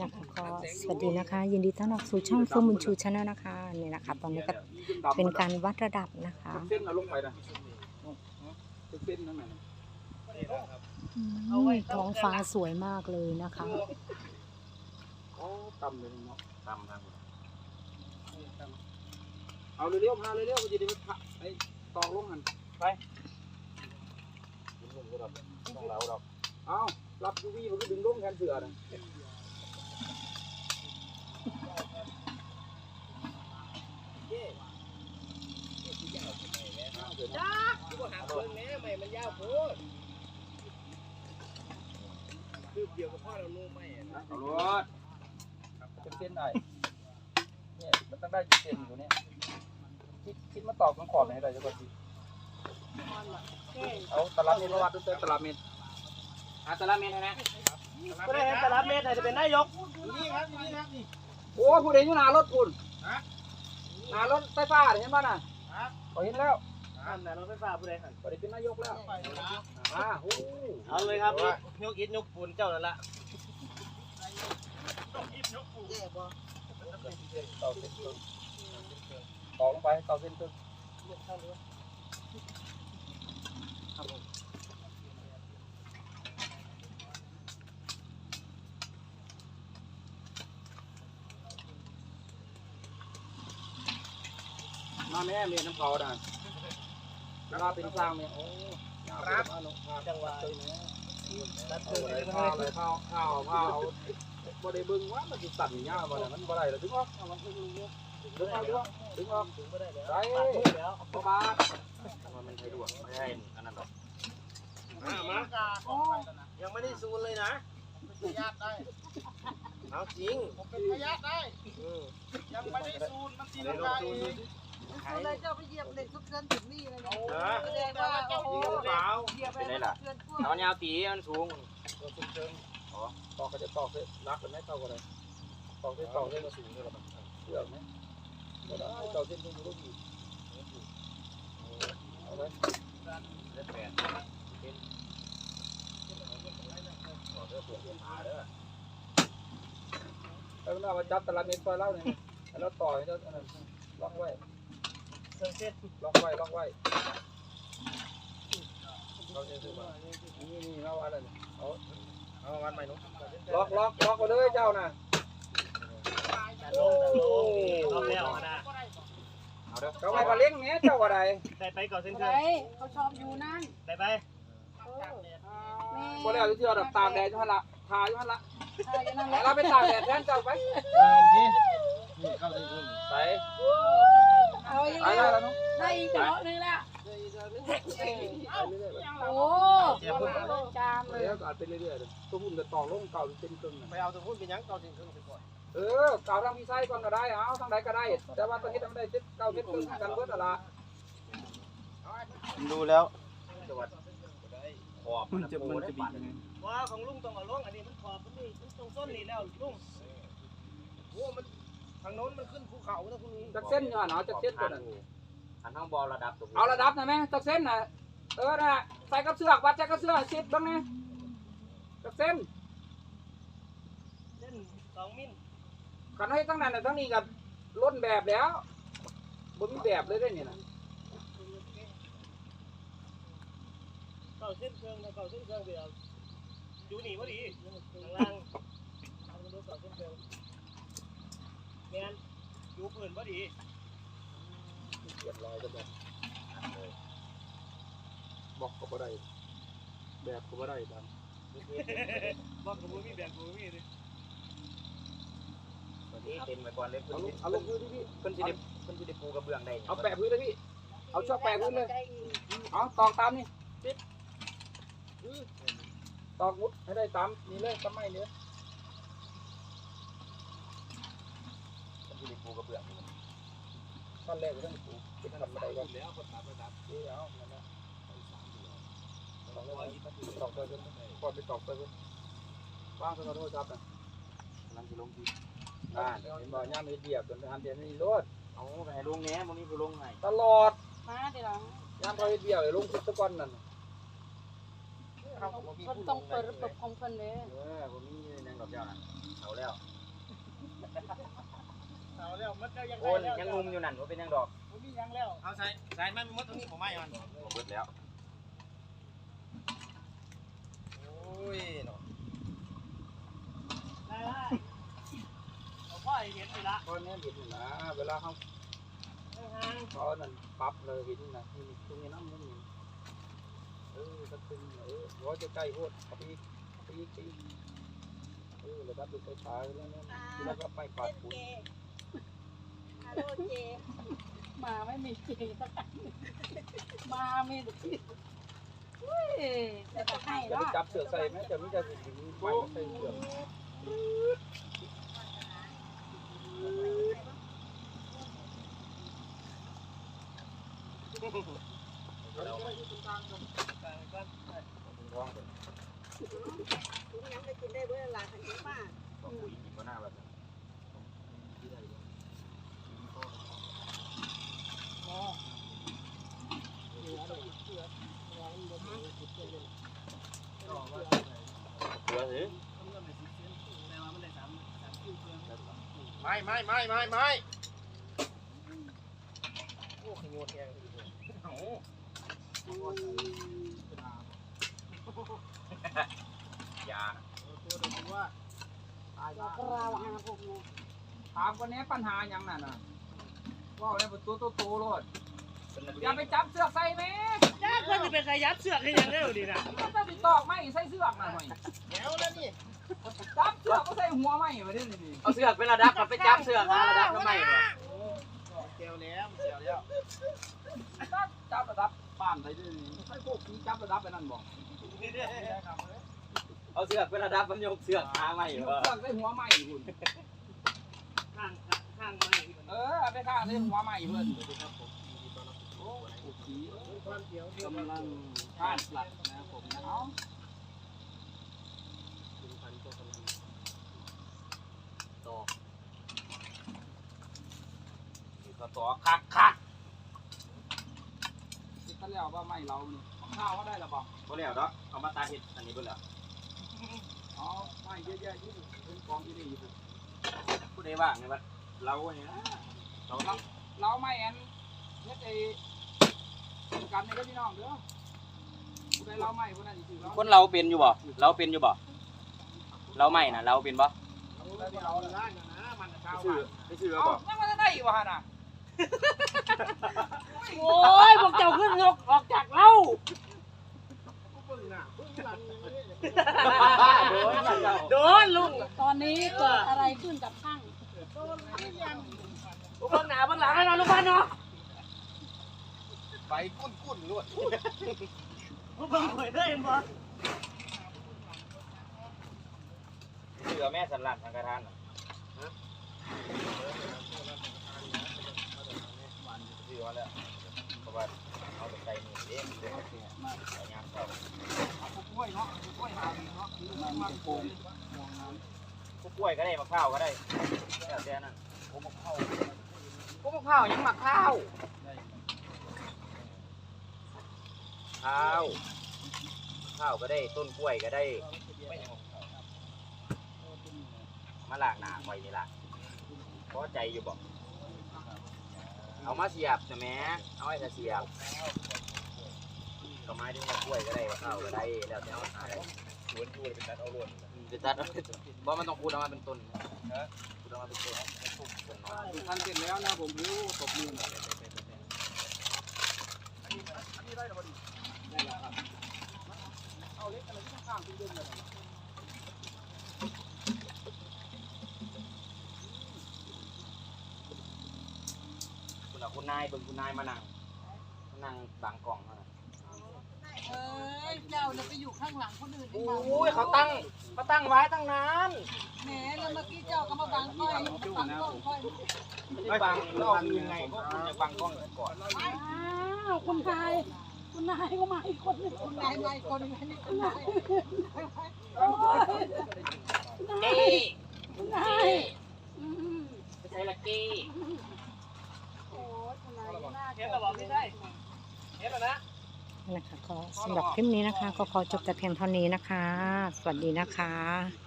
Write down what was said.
นะคะก็สวัสดีนะคะ ยินดีต้อนรับสู่ช่องเฟื่องบุญชูชาแนลนะคะนี่นะคะ ตอนนี้ก็เป็นการวัดระดับนะคะเส้นเอาลงไปนะเส้นนั่นน่ะอืมท้องฟ้าสวยมากเลยนะคะอ๋อต่ำเลยเนาะต่ำทางเอาเร็วๆมาเร็วๆมันจะได้ไม่พักไอ้ตอกลงหันไปต้องเราดอกเอารับยูวีมันก็ดึงลงแทนเสือนะ เอารถเป็นเส้นได้เนี่ยมันต้องได้กี่เส้นอยู่เนี่ยคิดคิดมาตอกตรงขอบไหนได้จะก่อนสิเอาตารางเมตรวัดด้วยตารางเมตรอะตารางเมตรนะก็ได้เห็นต่ละเมตรไหนจะเป็นนายกโอ้ผู้ใดอยู่หน้ารถคุณหน้ารถไฟฟ้าเห็นป่ะน่ะเขาเห็นแล้ว อันไหนรถไฟฟ้าผู้ใดหันผู้ใดเป็นนายกแล้วอ่าโอ้เอาเลยครับยกอิฐยกปูนเจ้าแล้วล่ะต่อเส้นต่อลงไปต่อเส้นตึ้งมาแม่เมียน้ำเขาด่ะเวลาเป็นสร้างเนี่ยโอ้ครับมาลงมาจังหวะเลยนะตัดเอาเตือนอะไรเลยข้าวอะไรข้าวข้าวข้าวบ่ได้เบิ่งว่ามันสิตัดหญ้าบ่ได้มันบ่ได้แล้วถึงออกเอามันถึงออกถึงออกถึงออกถึงไม่ได้แล้วใส่ตัดมือแล้วบ่มามันใช้ดวงไม่ใช่อันนั้นหรอกมามายังไม่ได้ซูนเลยนะพยาธิได้เอาจริงเป็นพยาธิได้อืมยังไม่ได้ซูนมันตีเลลัยงลงกาซูเอ นงดูซูนเลยเจ้าไปเหยียบเหล็กทุกเส้นถึงนี่เลยเนะนะแสดงว่าโอ้โหจริงหรือเปล่าเหยียบไปเพื่อนพวกเอาแนวตีมันสูงตอกก็จะตอกเส้นรักกันไหมเท่ากันเลยตอกเส้นตอกเส้นมาสูงเลยหรอมันเชื่อไหมบ่ได้ตอกเส้นตรงนี้อีกเอาไว้ได้แปดแล้วมันเอามาจับตารางเมตรซอยเล่าเนี่ยแล้วต่อยแล้วล็อกไว้ เครื่องเส้นล็อกไว้ล็อกไว้ล็อกเส้นถือมานี่นี่เอาอะไรเนี่ยเอาเอาวันใหม่นุ๊กล็อกล็อกล็อกไปเลยเจ้าน่ะตัดลงตัดลงรอบแล้วนะเอาเด้อเขาไม่ก็เลี้ยงเนี้ยเจ้าว่าใดได้ไปก่อนเส้นเคไรรื่องเขาชอบอยู่นั่นได้ไปบ่ได้เอาเสื้อแบบตากแดดอยู่หั่นละทาอยู่หั่นละใช่นั่นแหให้ละเราไปตากแดดแทนเจ้าไปนี่เข้าเส้นเครื่องใส่ เอาอีกใส่แล้ได้วแล้วเนาะได้อีกดอกนึงละโอ้จามเลยเดี๋ยวก็อาจเป็นเรื่อยๆตัวหุ่นจะต่อลงเก่าเป็นครึ่งน่ะไปเอาตัวพุ่นเป็นยังเก่าเส้นเครื่องไปก่อนเออเก่าทางพี่ไส้ก่อนก็ได้เอาทางใดก็ได้ แต่ว่าตอนนี้ทำได้เจ็ดเก้าเจ็ดครึ่งกันเบิดอะละ ดูแล้วขอบมันจะมันจะบินว่าของลุงต้องเอาลงอันนี้มันขอบมันนี่มันตรงส้นนี่แล้วลุงโอ้มัน ทางโน้นมันขึ้นภูเขานะคุณลุงจักเส้นอยู่หั่นเนาะจักเส้นตัวนั้นอันทั้งบอลระดับตรงนี้เอาระดับนะแม่จักเส้นน่ะเออน่ะใส่กับเสือกวัดจักกับเสือกสิบบ้างนะจักเส้นเส้นสองมิลขันให้ตั้งนั้นน่ะทั้งนี้กับล้นแบบแล้วบ่มีแบบเลยได้นี่นะเก่าเส้นเครื่องนะเก่าเส้นเครื่องเดียวอยู่นี่พอดีข้างล่างทางดูเก่าเส้นเครื่อง แมนอยู่พื้นพอดีเรียบร้อยก็แบบบอกก็บ่ได้แบบก็บ่ได้ตามบอกกับมือมีแบบมือมีเลยวันนี้เต็มไปก่อนเลยเอาเพิ่นลงเอาลงพื้นที่พี่เพิ่นสิได้เพิ่นสิได้ปูกระเบื้องได้เอาแปะพื้นเลยพี่ เอาชอบแปะพื้นเลยเอาตอกตามนี่ปิดตอกมุดให้ได้ตามนี่เลยตามไม้เนี่ย เพิ่นสิได้ปู กระเบื้องขั้นแรกก็ต้องปลูกเป็นขั้นบันไดก่อนแล้วคนตามระดับนี่เอานั่นนะตอกเลยตอกไปเลยก่อนไปตอกไปเลยว่างสกัดโทษครับนะกำลังสิลงที่อ่าเห็นบ่อย่ามเฮ็ดเดียบจนทันเดียวนี่รถเอาไปลงแหน่บ่มีผู้ลงให้ตลอดมาเดี๋ยวย่ามเขาเฮ็ดเดียวลงคิดตะกอนนั่นคนต้องเปิดระบบของคนเลยเออบ่มีหยังดอกเจ้าน่ะเอาแล้ว แล้วมันเจ้ายังโอนยังงุมอยู่นั่นว่าเป็นยังดอกผมมียังแล้วเอาใส่ใส่มันมดตรงนี้ผมไม่มันผมเบิดแล้วโอ้ยเนาะได้ได้เอาพ่อเห็นเลยละตอนนี้เห็นอยู่นะเวลาเขาห่างเขานั่นปรับเลยเห็นนะนี่ตรงนี้น้ำมุ้งนี่เออสักตึงเออร้อยจะใกล้โพดเอาไปอีกเอาไปอีกไปอีกเออระดับดูไฟฟ้าแล้วเนี่ยแล้วก็ไปปาดปุ๋ย มาไม่มีเจสักอันมามีแต่ที่อุ้ยแต่ก็ให้จะเนาะได้จับเสือใส่ไหมจะไม่จะถึงไม่ใส่เสือท้องเป็นต้องคุยกินก็น่าแบบนั้น เสือสิ ไม่ไม่ไม่ไม่ไม่โอ้ขโยแกงยาเราก็ราวหาผมเนี่ยถามคนนี้ปัญหาอย่างนั้นน่ะว่าอะไรประตูโตโตเป็นนักอเรียย่าไปจับเสือกใส่แม่ยากคนจะเป็นขยับเสือกให้ยังเร็วดีนะมันจะติดตอกไม่ใส่เสือกน่ะหน่อยแถวแล้วนี่ จับเสือกก็ใส่หัวไม่มาดินี่เอาเสือกเป็นระดับกับไปจับเสือกหาระดับทำไมวะแถวแล้วแถวแล้วจับจับระดับบ้านใส่ดิใส่พวกนี้จับระดับไปนั่นบอกเอาเสือกเป็นระดับมันยกเสือกหาไม่เสืวะอกใส่หัวไม่คุณข้างข้างไม่เออเอาไปข้างใส่หัวไม่เพื่อนโอ้โหสีความเขียวกำลังพลาดหลักนะครับผมนะเอา นี่ก็ต่อคักคักคิดกันแล้วว่าไม่เราเนี่ยข้าวก็ได้หรือเปล่าบ่แล้วเนาะเอามาตาเห็ดอันนี้เบ่แล้วอ๋อไม่เยอะแยะที่เป็นกองที่นี่อยู่ผู้ใดว่างในวัดเราเนี่ยเราเราไม่แอนเฮ็ดไอ้กันในก็พี่น้องเด้อผู้ใดเราไม่ผู้นั้นสิเราคนเราเป็นอยู่บ่เราเป็นอยู่บ่เราไม่น่ะเราเป็นบ่เราล้านนะมันเช้าชื่อไม่ชื่อเอ้ายังมาได้อยู่วะน่ะ โอ้ยพวกเจ้าขึ้นงกออกจากเล่าปึ้งน่ะปึ้งหลังโดนมันเจ้าโดนลุงตอนนี้เกิดอะไรขึ้นกับช่างลูกบ้านหนาบ้านหลังให้เราลูกบ้านเนาะไปกุ้นกุ้นรวดลูกบ้านหวยได้เห็นบ่เสือแม่สันหลังทางกระทาน น่ะฮะเสือแล้วเพราะว่าเอาไปใส่นี่เด้เดี๋ยวใส่ยามเข้ากกล้วยเนาะพวกกล้วยหาเนาะคือมันมันโกงผู้กล้วยก็ได้มะพร้าวก็ได้แล้วแต่นั่นผมเอาเข้าผู้มะพร้าวยังมะพร้าวข้าวข้าวก็ได้ต้นกล้วยก็ได้มาลางหนาไว้นี่ล่ะพอใจอยู่บ่ เอามาเสียบใช่ไหมเอาไว้ถ้าเสียบก็ไม้ที่มากล้วยก็ได้มะพร้าวก็ได้แล้วแต่เอาหาได้สวนอยู่เป็นตัดเอาล้วนจะตัดเอาบ่มันต้องพูดออกมาเป็นต้นพูดออกมาเป็นต้นต้นน้อยทันเสร็จแล้วนะผมรู้ตบมือหน่อยได้แล้วครับเอาเล็กอะไรที่ข้างคุณเดินเลย คุณเอาคุณนายเบิ่งคุณนายมานั่งมานั่งบางกล่องเท่านั้นเอ้ยเจ้าเนี่ยไปอยู่ข้างหลังคนอื่นโอ้ยเขาตั้งเขาตั้งไว้ตั้งนานแหมแล้วเมื่อกี้เจ้าก็มาบังค่อยบังกล้องค่อยไม่บังรอบยังไงก็คุณจะบังกล้องก่อนอ้าวคุณนายคุณนายก็มาอีกคนหนึงคุณนายมาอีกคนหนึงอันนี้คุณนายโอ้ยคุณนายคุณนายอืมไม่ใช่ละกี้โอ้ยคุณนาย นะคะก็สำหรับคลิปนี้นะคะ ก็ขอจบแต่เพียงเท่านี้นะคะ สวัสดีนะคะ